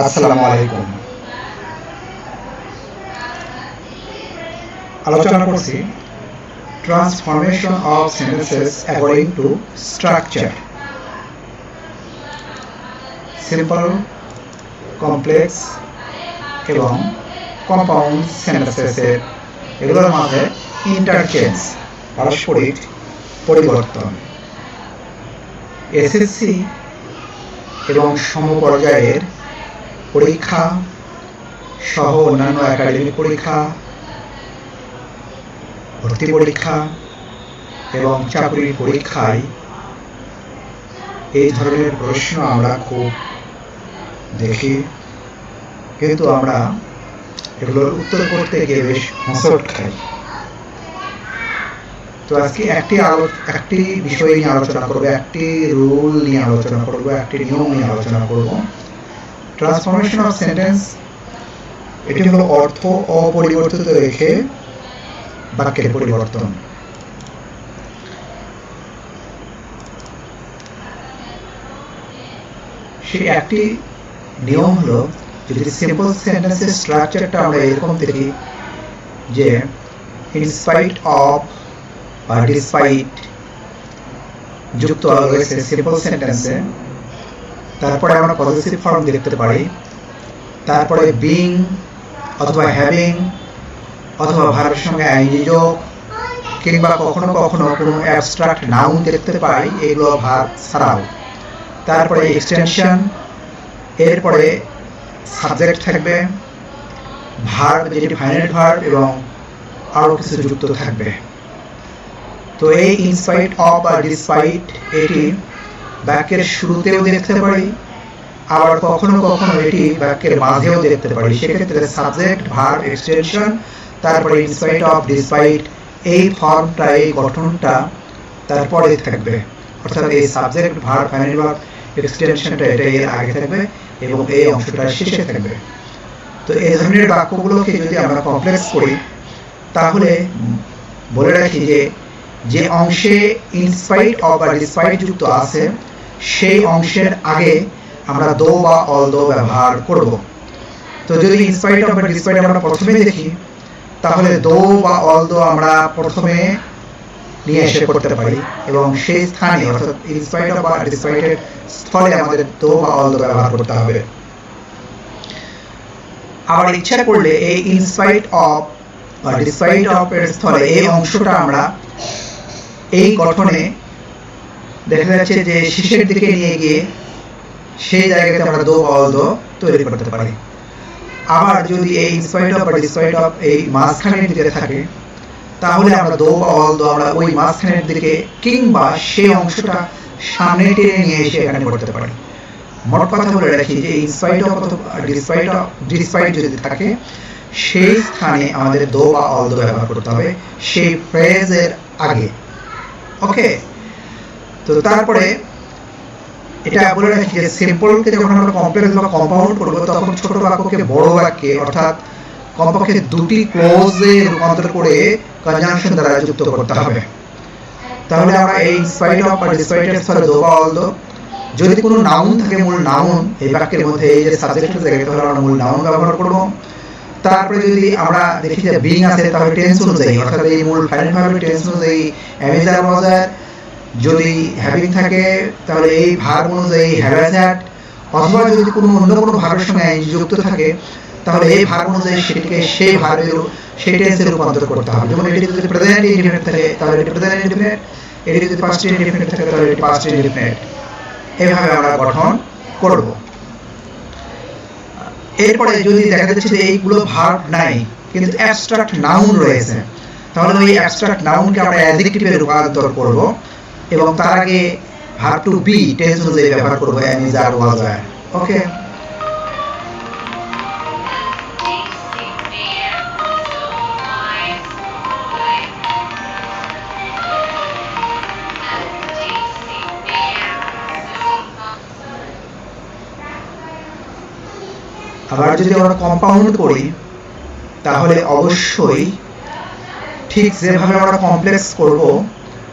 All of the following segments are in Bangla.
আসসালামু আলাইকুম। আলোচনা করছি transformation of sentences according to structure simple complex এবং কম্পাউন্ড সেন্টেন্সেসের এগুলোর মাঝে ইন্টারচেঞ্জ পারস্পরিক পরিবর্তন। এসএসসি এবং সমপর্যায়ের পরীক্ষা, সহ অন্যান্য একাডেমিক পরীক্ষা, ভর্তি পরীক্ষা এবং চাকরির পরীক্ষায় এই ধরনের প্রশ্ন আমরা খুব দেখি। কিন্তু আমরা এগুলোর উত্তর করতে গিয়ে বেশ হোঁচট খাই। তো আজকে একটি একটি বিষয় নিয়ে আলোচনা করব, একটি রুল নিয়ে আলোচনা করব, একটি নিয়ম নিয়ে আলোচনা করব। ট্রান্সফরমেশন অফ সেন্টেন্স এটি হলো অর্থ অপরিবর্তিত রেখে বাক্যের পরিবর্তন। সেই একটি নিয়ম হলো, যদি সিম্পল সেন্টেন্সের স্ট্রাকচারটা আমরা এরকম দেখি যে ইনস্পাইট অফ বা ডিসপাইট যুক্ত রয়েছে সিম্পল সেন্টেন্সে তারপরে আমরা পজিটিভ ফর্ম দেখতে পারি। তারপরে বিং অথবা হ্যাভিং অথবা ভার্বের সঙ্গে আইনি যোগ কিংবা কখনো কখনো কোনো অ্যাবস্ট্রাক্ট নাউন দেখতে পাই এগুলো ভার্ব ছাড়াও। তারপরে এক্সটেনশন এরপরে সাবজেক্ট থাকবে ভার্ব যেটি ফাইনাল ভার্ব এবং আরও কিছু যুক্ত থাকবে। তো এই ইনস্পাইট অফ বা ডিসপাইট এটি বাক্যের শুরুতেও দেখতে পারি, আবার কখনো কখনো এটি বাক্যের মাঝেও দেখতে পারি। সেক্ষেত্রে সাবজেক্ট ভার এক্সটেনশন তারপরে ইনস্পাইট অফ ডিসপাইট এই ফর্মটা এই গঠনটা তারপরে থাকবে। অর্থাৎ এই সাবজেক্ট ভার ফাইনাল ভার্ব এক্সটেনশনটা এটা এর আগে থাকবে এবং এই অংশটা শেষে থাকবে। তো এই ধরনের বাক্যগুলোকে যদি আমরা কমপ্লেক্স করি, তাহলে বলে রাখি যে যে অংশে ইনস্পাইট অফ বা ডিসপাইট যুক্ত আছে সেই অংশের আগে আমরা দো বা অল দো ব্যবহার করব। তো যদি ইনস্পাইট অফ ডিসপাইট আমরা প্রথমে দেখি, তাহলে দো বা অল দো আমরা প্রথমে নিয়ে এসে করতে পারি এবং সেই স্থানে, অর্থাৎ ইনস্পাইট অফ বা ডিসপাইটের স্থলে আমাদের দো বা অল দো ব্যবহার করতে হবে। আবার ইচ্ছা করলে এই ইনস্পাইট অফ বা ডিসপাইট অফ এর স্থলে এই অংশটা আমরা এই গঠনে দেখা যাচ্ছে যে শেষের দিকে নিয়ে গিয়ে সেই জায়গাতে আমরা দো অল দো তৈরি করতে পারি। আবার যদি এই ইনস্পাইট অফ বা ডিসপাইট অফ এই মাঝখানের দিকে থাকে, তাহলে আমরা দো অল দো আমরা ওই মাঝখানের দিকে কিংবা সেই অংশটা সামনে টেনে নিয়ে এসে এখানে করতে পারি। মোট কথা বলে রাখি যে ইনস্পাইট অফ অথবা ডিসপাইট অফ ডিসপাইট যদি থাকে, সেই স্থানে আমাদের দো বা অল দো ব্যবহার করতে হবে, সেই ফ্রেজের আগে। ওকে তো তারপরে এটা বলে রাখি যে সিম্পলকে যখন আমরা কমপ্লেক্স বা কম্পাউন্ড করব, তখন ছোট বাক্যকে বড় বাক্যে, অর্থাৎ কমপক্ষে দুটি ক্লোজে রূপান্তর করে কনজাংশন দ্বারা যুক্ত করতে হবে। তাহলে আমরা এই স্পাইট অফ বা ডিসপাইটের স্থলে দো বা অল যদি কোনো নাউন থাকে মূল নাউন এই বাক্যের মধ্যে এই যে সাবজেক্টের জায়গায় তাহলে আমরা মূল নাউন ব্যবহার করব। তারপরে যদি আমরা দেখি যে বিং আছে, তাহলে টেন্স অনুযায়ী, অর্থাৎ এই মূল ফাইনাল ভার্বের টেন্স অনুযায়ী অ্যামেজার মজার যদি হ্যাভিং থাকে, তাহলে এই ভার্ব অনুযায়ী হ্যাভাজ অথবা যদি কোনো অন্য কোনো ভার্বের সঙ্গে যুক্ত থাকে, তাহলে এই ভার্ব অনুযায়ী সেটিকে সেই ভার্বের সেই রূপান্তর করতে হবে। যেমন এটি যদি প্রেজেন্ট ইনডিফিনিট থাকে, তাহলে এটি প্রেজেন্ট ইনডিফিনিট এটি যদি পাস্ট ইনডিফিনিট থাকে, তাহলে এটি পাস্ট ইনডিফিনিট এভাবে আমরা গঠন করব। এরপরে যদি দেখা যাচ্ছে যে এইগুলো ভার্ব নাই, কিন্তু অ্যাবস্ট্রাক্ট নাউন রয়েছে, তাহলে ওই অ্যাবস্ট্রাক্ট নাউনকে আমরা অ্যাডজেক্টিভে রূপান্তর করব। এবং তার আগে ভার্ব টু বি টেন্স অনুযায়ী ব্যবহার করব এম ইজ আর ওয়াজ আর ওকে আবার যদি আমরা কম্পাউন্ড করি, তাহলে অবশ্যই ঠিক যেভাবে আমরা কমপ্লেক্স করব,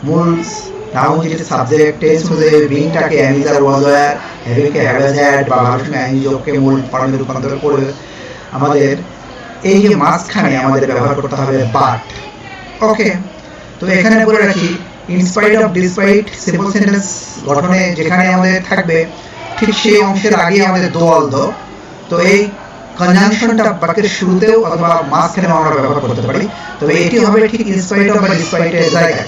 মূল নাউন যেটি সাবজেক্ট টেন্স অনুযায়ী বিংটাকে am is are was were হ্যাভিংকে have has had বা ভার্ব সঙ্গে মূল ফর্মে রূপান্তর করে আমাদের এই যে মাঝখানে আমাদের ব্যবহার করতে হবে বাট ওকে তো এখানে বলে রাখি in spite of despite simple sentence গঠনে যেখানে আমাদের থাকবে, ঠিক সেই অংশের আগে আমাদের দো, তো এই কনজাংশনটা বাক্যের শুরুতেও অথবা মাঝখানেও আমরা ব্যবহার করতে পারি। তবে এটি হবে ঠিক ইনস্পাইট অফ বা ডিসপাইটের জায়গায়।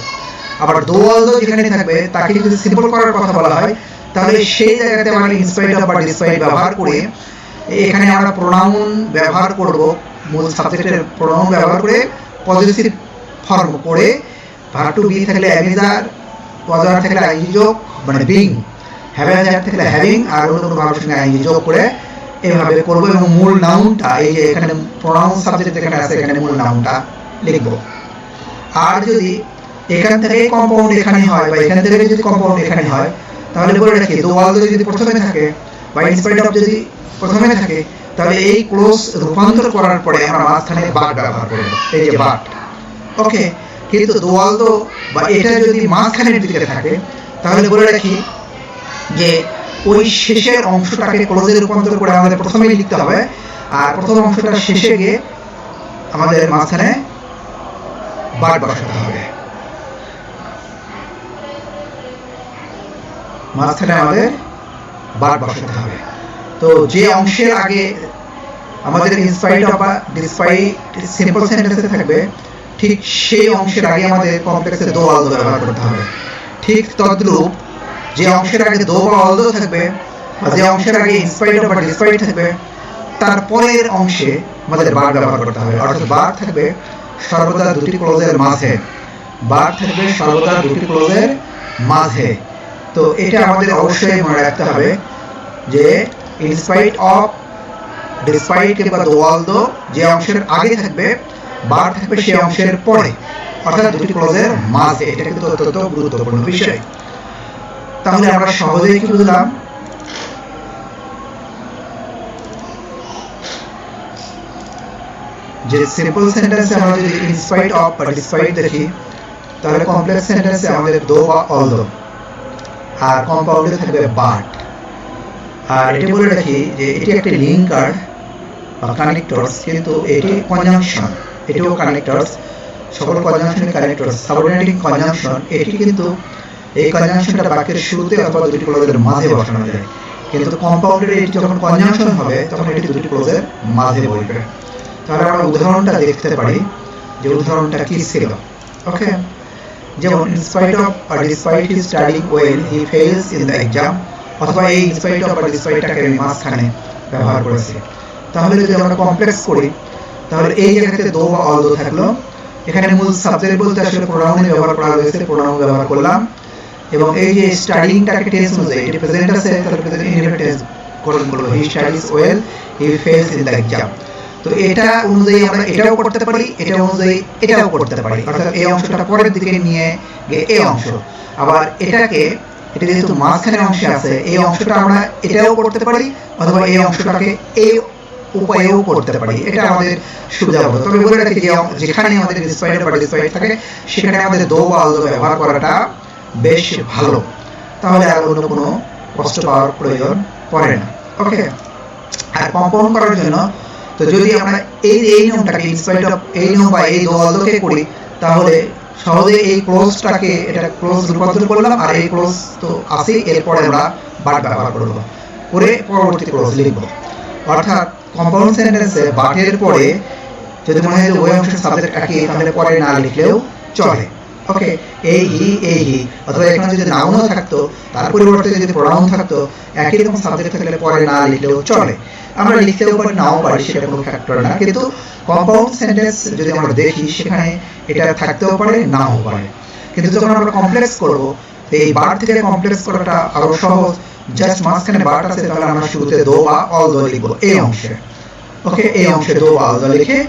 আবার দোয়াল দো যেখানে থাকবে, তাকে যদি সিম্পল করার কথা বলা হয়, তাহলে সেই জায়গাতে আমরা ইনস্পাইট বা ডিসপাইট ব্যবহার করে এখানে আমরা প্রোনাউন ব্যবহার করব, মূল সাবজেক্টের প্রোনাউন ব্যবহার করে পজিটিভ ফর্ম করে ভার টু বি থাকলে অ্যামিজার পজার থাকলে আইনজি যোগ মানে বিং হ্যাভেজার থাকলে হ্যাভিং আর অন্য কোনো ভাবের সঙ্গে আইনজি যোগ করে এভাবে করব এবং মূল নাউনটা এই যে এখানে প্রোনাউন সাবজেক্ট যেখানে আছে, এখানে মূল নাউনটা লিখব। আর যদি এখান থেকে কম্পাউন্ড এখানে হয়, বা এখান থেকে যদি কম্পাউন্ড এখানে হয়, তাহলে বলে রাখি, দো ওয়াল যদি প্রথমে থাকে, বা ইনস্পাইট অফ যদি প্রথমে থাকে, তাহলে এই ক্লোজ রূপান্তর করার পরে আমরা মাঝখানে বাট ব্যবহার করব, এই যে বাট ওকে কিন্তু দোয়াল তো বা এটা যদি মাঝখানের দিকে থাকে, তাহলে বলে রাখি যে ওই শেষের অংশটাকে ক্লোজে রূপান্তর করে আমাদের প্রথমেই লিখতে হবে, আর প্রথম অংশটা শেষে গিয়ে আমাদের মাঝখানে বাট বসাতে হবে। মাঝখানে আমাদের বার বসাতে হবে। তো যে অংশের আগে আমাদের ইনস্পাইট অফ ডিসপাইট সিম্পল সেন্টেন্সে থাকবে, ঠিক সেই অংশের আগে আমাদের কমপ্লেক্সে দো আলদো ব্যবহার করতে হবে। ঠিক তদ্রূপ যে অংশের আগে দো বা আলদো থাকবে বা যে অংশের আগে ইনস্পাইট বা ডিসপাইট থাকবে, তার পরের অংশে আমাদের বার ব্যবহার করতে হবে। অর্থাৎ বার থাকবে সর্বদা দুটি ক্লোজের মাঝে। বার থাকবে সর্বদা দুটি ক্লোজের মাঝে। তো এটা আমাদের অবশ্যই মনে রাখতে হবে যে ইনস্পাইট অফ ডিসপাইট কিংবা দোয়াল দো যে অংশের আগে থাকবে, বার থাকবে সেই অংশের পরে। অর্থাৎ দুটি ক্লোজের মাঝে। এটা কিন্তু অত্যন্ত গুরুত্বপূর্ণ বিষয়। তাহলে আমরা সহজেই কি বুঝলাম? যে সিম্পল সেন্টেন্সে আমরা যদি ইনস্পাইট অফ বা ডিসপাইট দেখি, তাহলে কমপ্লেক্স সেন্টেন্সে আমাদের দো বা অল দো আর কম্পাউন্ডে থাকবে বাট। আর এটি বলে রাখি যে এটি একটি লিঙ্ক কার্ড বা কানেক্টরস কিন্তু এটি কনজাংশন এটিও কানেক্টরস সকল কনজাংশন কানেক্টরস সাবঅর্ডিনেটিং কনজাংশন এটি কিন্তু এই কনজাংশনটা বাক্যের শুরুতে অথবা দুটি ক্লোজের মাঝে বসানো যায়। কিন্তু কম্পাউন্ডের এটি যখন কনজাংশন হবে, তখন এটি দুটি ক্লোজের মাঝে বসবে। তাহলে আমরা উদাহরণটা দেখতে পারি যে উদাহরণটা কি ছিল? ওকে যেমন in spite of R despite his studying well he fails in the exam অথবা এই ইনস্পাইট অফ আর ডিসপাইটটাকে আমি মাঝখানে ব্যবহার করেছি। তাহলে যদি আমরা কমপ্লেক্স করি, তাহলে এই জায়গাতে দো বা অল দো থাকল। এখানে মূল সাবজেক্ট বলতে আসলে প্রোনাউন ব্যবহার করা হয়েছে প্রোনাউন ব্যবহার করলাম। এবং এই যে স্টাডিংটাকে টেন্স অনুযায়ী, এটি প্রেজেন্ট আছে, তাহলে প্রেজেন্ট ইনডিফিনিট টেন্স গ্রহণ করব he studies well he fails in the exam তো এটা অনুযায়ী আমরা এটাও করতে পারি, এটা অনুযায়ী এটাও করতে পারি। অর্থাৎ এই অংশটা পরের দিকে নিয়ে গিয়ে এই অংশ। আবার এটাকে, এটা যেহেতু মাঝখানের অংশে আছে, এই অংশটা আমরা এটাও করতে পারি, অথবা এই অংশটাকে এই উপায়েও করতে পারি। এটা আমাদের সুবিধা হবে। তবে বলে রাখি যে যেখানে আমাদের ডিসপাইট বা ডিসপাইট থাকে, সেখানে আমাদের দো বা আলদো ব্যবহার করাটা বেশ ভালো। তাহলে আর অন্য কোনো কষ্ট পাওয়ার প্রয়োজন পড়ে না। ওকে আর কম্পাউন্ড করার জন্য তো যদি আমরা এই এই নিয়মটাকে ইনস্পাইট অফ এই নিয়ম বা এই দলকে করি, তাহলে সহজে এই ক্লোজটাকে এটা ক্লোজ রূপান্তর করলাম আর এই ক্লোজ তো আসেই এরপরে আমরা বাট ব্যবহার করব করে পরবর্তী ক্লোজ লিখব। অর্থাৎ কম্পাউন্ড সেন্টেন্সে বাটের পরে যদি মনে হয় যে ওই অংশের সাবজেক্ট একই, তাহলে পরে না লিখলেও চলে। ওকে, এই হি এই হি অথবা এখানে যদি নাউনও থাকতো, তার পরিবর্তে যদি প্রোনাউন থাকতো, একই রকম সাবজেক্ট থাকলে পরে না লিখলেও চলে। আমরা লিখতেও পারি নাও পারি, সেটা কোনো ফ্যাক্টর না। কিন্তু কম্পাউন্ড সেন্টেন্স যদি আমরা দেখি, সেখানে এটা থাকতেও পারে, নাও পারে। কিন্তু যখন আমরা কমপ্লেক্স করব, এই বার থেকে কমপ্লেক্স করাটা আরও সহজ। জাস্ট মাঝখানে বারটা আছে, তাহলে আমরা শুরুতে দো বা অল দো লিখব এই অংশে। ওকে, এই অংশে দো বা অল দো লিখে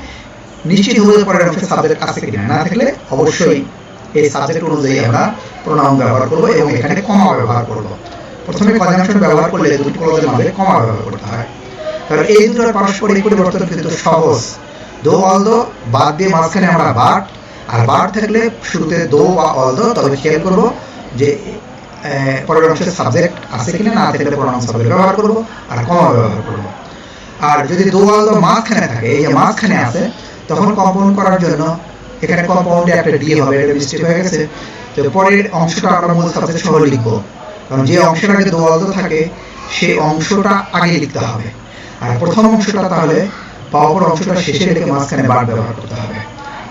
নিশ্চিত হতে পরের অংশে সাবজেক্ট আছে কিনা না থাকলে অবশ্যই এই সাবজেক্ট অনুযায়ী আমরা প্রোনাউন ব্যবহার করব এবং এখানে কমা ব্যবহার করব। প্রথমে কনজাংশন ব্যবহার করলে দুটি ক্লোজের মাঝে কমা ব্যবহার করতে হয়। কারণ এই দুটোর পারস্পরিক পরিবর্তন কিন্তু সহজ। দো অল দো বাদ দিয়ে মাঝখানে আমরা বাট, আর বাট থাকলে শুরুতে দো বা অল দো, তবে খেয়াল করব যে পরের সাবজেক্ট আছে কিনা না থাকলে প্রোনাউন সাবজেক্ট ব্যবহার করব, আর কমা ব্যবহার করব। আর যদি দোয়াল তো মাঝখানে থাকে, এই যে মাঝখানে আছে, তখন কম্পাউন্ড করার জন্য এখানে কম্পাউন্ডে একটা ডি হবে, এটা মিস্টেক হয়ে গেছে। তো পরের অংশটা আমরা মূল সাবজেক্ট সহ লিখব। কারণ যে অংশের আগে দোয়াল তো থাকে, সেই অংশটা আগে লিখতে হবে। আর প্রথম অংশটা তাহলে পাওয়ার অংশটা শেষে লিখে মাঝখানে বার ব্যবহার করতে হবে।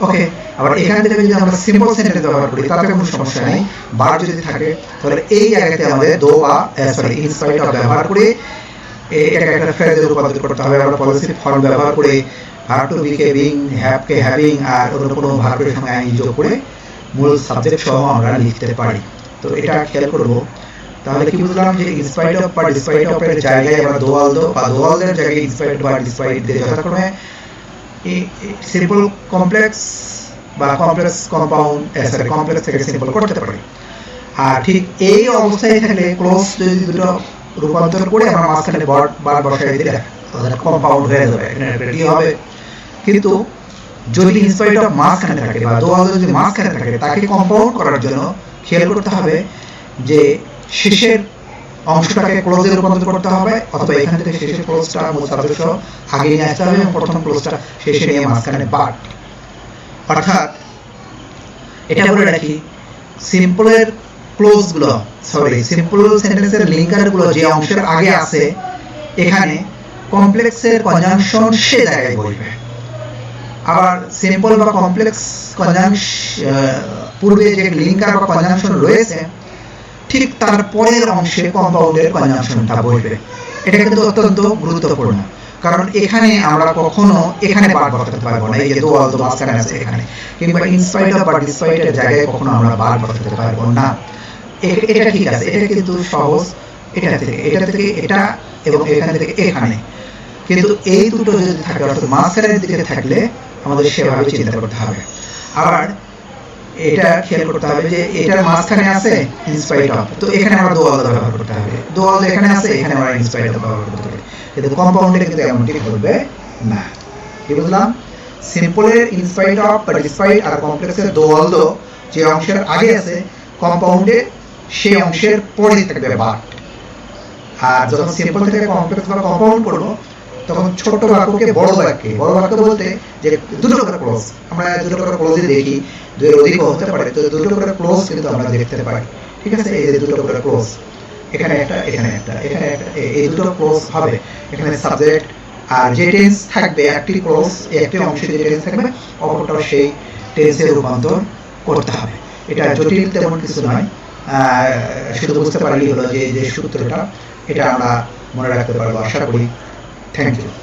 ওকে, আবার এখান থেকে যদি আমরা সিম্পল সেন্টেন্স ব্যবহার করি, তাতে কোনো সমস্যা নেই। বার যদি থাকে, তাহলে এই জায়গাতে আমাদের দো বা সরি ইনস্পাইট অফ ব্যবহার করে এটাকে একটা ফ্রেজে রূপান্তর করতে হবে। আমরা পলিসি ফর্ম ব্যবহার করে verb to be being have K having আর অন্য কোনো ভার্বের সঙ্গে আইন যোগ করে মূল সাবজেক্ট সহ আমরা লিখতে পারি। তো এটা খেয়াল করব। তাহলে কি বুঝলাম যে ইনস্পাইট অফ বা ডিসপাইট অফ এর জায়গায় আমরা দোয়াল দো বা দোয়ালদের জায়গায় ইনস্পাইট বা ডিসপাইট দিয়ে যথাক্রমে সিম্পল কমপ্লেক্স বা কমপ্লেক্স কম্পাউন্ড কমপ্লেক্স থেকে সিম্পল করতে পারি। আর ঠিক এই অবস্থায় থাকলে ক্লোজ যদি দুটো রূপান্তর করে আমরা মাঝখানে বার বার বসাই দিলে তাহলে কম্পাউন্ড হয়ে যাবে এখানে হবে। কিন্তু যদি ইনস্পাইট অফ মাঝখানে থাকে বা দোয়াল যদি মাঝখানে থাকে, তাকে কম্পাউন্ড করার জন্য খেয়াল করতে হবে যে শেষের অংশটাকে ক্লোজে রূপান্তর করতে হবে, অথবা এখান থেকে শেষের ক্লোজটা মূল সহ আগে নিয়ে আসতে হবে এবং প্রথম ক্লোজটা শেষে নিয়ে মাঝখানে বাট অর্থাৎ এটা বলে রাখি সিম্পলের ক্লোজগুলো সরি সিম্পল সেন্টেন্সের লিঙ্কারগুলো যে অংশের আগে আছে, এখানে কমপ্লেক্সের কনজাংশন সে জায়গায় বসবে। আবার সিম্পল বা কমপ্লেক্স কনজাংশ পূর্বে যে লিঙ্কার বা কনজাংশন রয়েছে, ঠিক তার পরের অংশে কম্পাউন্ডের কনজাংশনটা বসবে। এটা কিন্তু অত্যন্ত গুরুত্বপূর্ণ। কারণ এখানে আমরা কখনো এখানে বার বসাতে পারব না, এই যে দোয়াল তো মাঝখানে আছে এখানে। কিংবা ইনস্পাইট বা ডিসপাইটের জায়গায় কখনো আমরা বার বসাতে পারব না। এটা ঠিক আছে, এটা কিন্তু সহজ। এটা থেকে এটা থেকে, এটা এবং এখান থেকে এখানে। কিন্তু এই দুটো যদি থাকে, অর্থাৎ মাঝখানের দিকে থাকলে আমাদের সেভাবে চিন্তা করতে হবে। আবার এটা খেয়াল করতে হবে যে এটার মাঝখানে আছে ইনস্পাইট অফ তো এখানে আমরা দোয়াল ব্যবহার করতে হবে। দোয়াল এখানে আছে, এখানে আমরা ইনস্পাইট অফ ব্যবহার করতে হবে। কিন্তু কম্পাউন্ডে কিন্তু এমনটি ঘটবে না। কি বুঝলাম? সিম্পলের ইনস্পাইট অফ বা ডিসপাইট আর কমপ্লেক্সের দোয়াল দো যে অংশের আগে আছে কম্পাউন্ডে সেই অংশের পরে থাকবে বাট আর যখন সিম্পল থেকে কমপ্লেক্স বা কম্পাউন্ড করব তখন ছোট বাক্যকে বড় বাক্যে, বড় বাক্য বলতে যে দুটো করে ক্লোজ আমরা দুটো করে ক্লোজই দেখি, দুইয়ের অধিক হতে পারে, তো দুটো করে ক্লোজ কিন্তু আমরা দেখতে পাই। ঠিক আছে? এই যে দুটো করে ক্লোজ এখানে একটা এখানে একটা এখানে একটা এই দুটো ক্লোজ হবে। এখানে সাবজেক্ট আর যে টেন্স থাকবে, একটি ক্লোজ একটি অংশে যে টেন্স থাকবে অপরটাও সেই টেন্সে রূপান্তর করতে হবে। এটা জটিল, তেমন কিছু নয়। শুধু বুঝতে পারলেই হলো যে যে সূত্রটা, এটা আমরা মনে রাখতে পারব, আশা করি। Thank you.